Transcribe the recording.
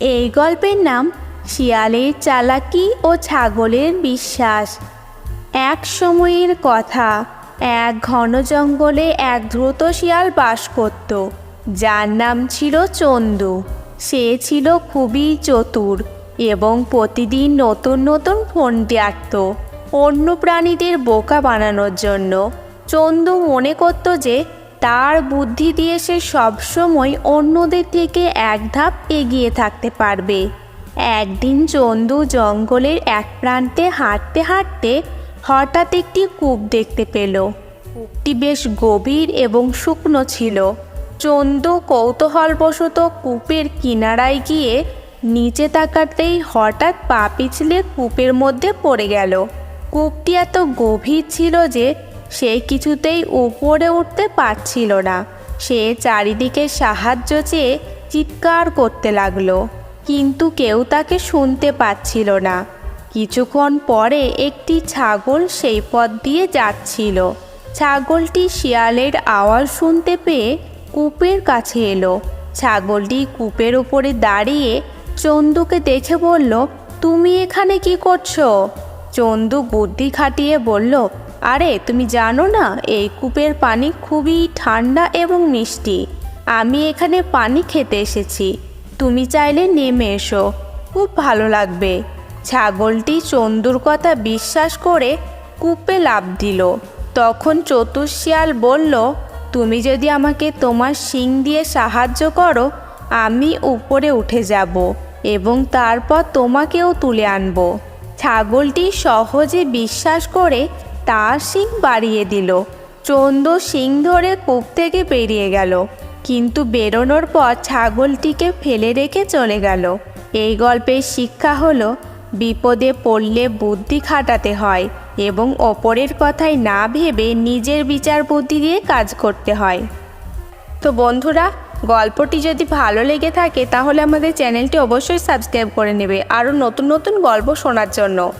এই গল্পের নাম শিয়ালের চালাকি ও ছাগলের বিশ্বাস। এক সময়ের কথা, এক ঘন জঙ্গলে এক দ্রুত শিয়াল বাস করত, যার নাম ছিল চন্দু। সে ছিল খুবই চতুর এবং প্রতিদিন নতুন নতুন ফোনটি আঁকত অন্য প্রাণীদের বোকা বানানোর জন্য চন্দু মনে করত যে তার বুদ্ধি দিয়ে সে সবসময় অন্যদের থেকে এক ধাপ এগিয়ে থাকতে পারবে। একদিন চন্দু জঙ্গলের এক প্রান্তে হাঁটতে হাঁটতে হঠাৎ একটি কূপ দেখতে পেল। কূপটি বেশ গভীর এবং শুকনো ছিল। চন্দু কৌতূহলবশত কূপের কিনারায় গিয়ে নিচে তাকাতেই হঠাৎ পা পিছলে কূপের মধ্যে পড়ে গেল। কূপটি এত গভীর ছিল যে সে কিছুতেই উপরে উঠতে পারছিল না। সে চারিদিকে সাহায্য চেয়ে চিৎকার করতে লাগল, কিন্তু কেউ তাকে শুনতে পাচ্ছিল না। কিছুক্ষণ পরে একটি ছাগল সেই পথ দিয়ে যাচ্ছিল। ছাগলটি শিয়ালের আওয়াজ শুনতে পেয়ে কূপের কাছে এলো। ছাগলটি কূপের উপরে দাঁড়িয়ে চন্দুকে দেখে বলল, তুমি এখানে কি করছ? চন্দু বুদ্ধি খাটিয়ে বলল আরে, তুমি জানো না, এই কূপের পানি খুবই ঠান্ডা এবং মিষ্টি। আমি এখানে পানি খেতে এসেছি। তুমি চাইলে নেমে এসো। খুব ভালো লাগবে। ছাগলটি চন্দুর কথা বিশ্বাস করে কূপে লাভ দিল। তখন চতুর্শিয়াল বলল, তুমি যদি আমাকে তোমার শিং দিয়ে সাহায্য করো, আমি উপরে উঠে যাব এবং তারপর তোমাকেও তুলে আনব। ছাগলটি সহজে বিশ্বাস করে তার শিং বাড়িয়ে দিল। চন্দ্র শিং ধরে কূপ থেকে বেরিয়ে গেল। কিন্তু বেরোনোর পর ছাগলটিকে ফেলে রেখে চলে গেল। এই গল্পের শিক্ষা হলো, বিপদে পড়লে বুদ্ধি খাটাতে হয় এবং অপরের কথাই না ভেবে নিজের বিচার বুদ্ধি দিয়ে কাজ করতে হয়। তো বন্ধুরা, গল্পটি যদি ভালো লেগে থাকে তাহলে আমাদের চ্যানেলটি অবশ্যই সাবস্ক্রাইব করে নেবে। আরও নতুন নতুন গল্প শোনার জন্য।